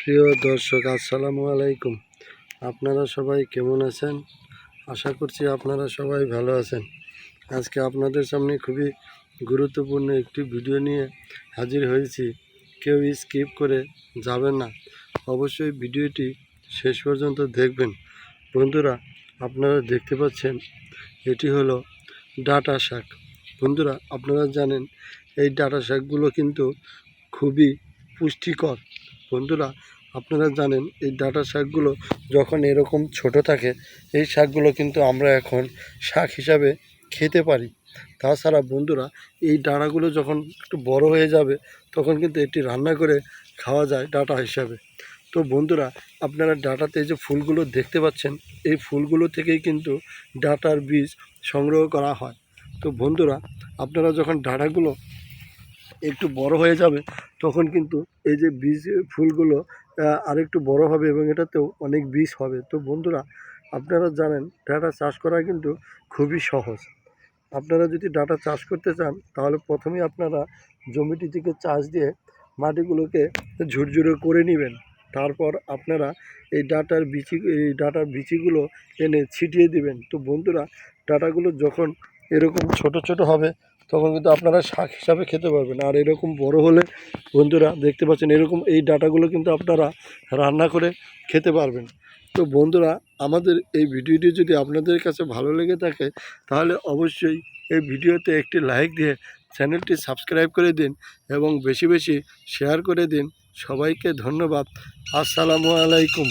প্রিয় দর্শক, আসসালামু আলাইকুম। আপনারা সবাই কেমন আছেন? আশা করছি আপনারা সবাই ভালো আছেন। আজকে আপনাদের সামনে খুবই গুরুত্বপূর্ণ একটি ভিডিও নিয়ে হাজির হয়েছি। কেউ স্কিপ করে যাবেন না। অবশ্যই ভিডিওটি শেষ পর্যন্ত দেখবেন। বন্ধুরা, আপনারা দেখতে পাচ্ছেন, এটি হলো ডাটা শাক। বন্ধুরা, আপনারা জানেন, এই ডাটা শাকগুলো কিন্তু খুবই পুষ্টিকর। বন্ধুরা, আপনারা জানেন এই ডাটা শাকগুলো যখন এরকম ছোট থাকে, এই শাকগুলো কিন্তু আমরা এখন শাক হিসাবে খেতে পারি। তাছাড়া বন্ধুরা, এই ডাঁটাগুলো যখন একটু বড় হয়ে যাবে, তখন কিন্তু এটি রান্না করে খাওয়া যায় ডাটা হিসাবে। তো বন্ধুরা, আপনারা ডাঁটাতে যে ফুলগুলো দেখতে পাচ্ছেন, এই ফুলগুলো থেকেই কিন্তু ডাটার বীজ সংগ্রহ করা হয়। তো বন্ধুরা, আপনারা যখন ডাঁটাগুলো একটু বড় হয়ে যাবে, তখন কিন্তু এই যে বীজ ফুলগুলো আরেকটু বড় হবে এবং এটাতেও অনেক বীজ হবে। তো বন্ধুরা, আপনারা জানেন, ডাটা চাষ করা কিন্তু খুবই সহজ। আপনারা যদি ডাটা চাষ করতে চান, তাহলে প্রথমেই আপনারা জমিটি থেকে চাষ দিয়ে মাটিগুলোকে ঝুরঝুরে করে নেবেন। তারপর আপনারা এই ডাটার বিচি, এই ডাটার বিচিগুলো এনে ছিটিয়ে দিবেন। তো বন্ধুরা, ডাটাগুলো যখন এরকম ছোট ছোট হবে তখন কিন্তু আপনারা শাক হিসাবে খেতে পারবেন। আর এরকম বড় হলে বন্ধুরা দেখতে পাচ্ছেন, এরকম এই ডাটাগুলো কিন্তু আপনারা রান্না করে খেতে পারবেন। তো বন্ধুরা, আমাদের এই ভিডিওটি যদি আপনাদের কাছে ভালো লেগে থাকে, তাহলে অবশ্যই এই ভিডিওতে একটি লাইক দিয়ে চ্যানেলটি সাবস্ক্রাইব করে দিন এবং বেশি বেশি শেয়ার করে দিন। সবাইকে ধন্যবাদ। আসসালামু আলাইকুম।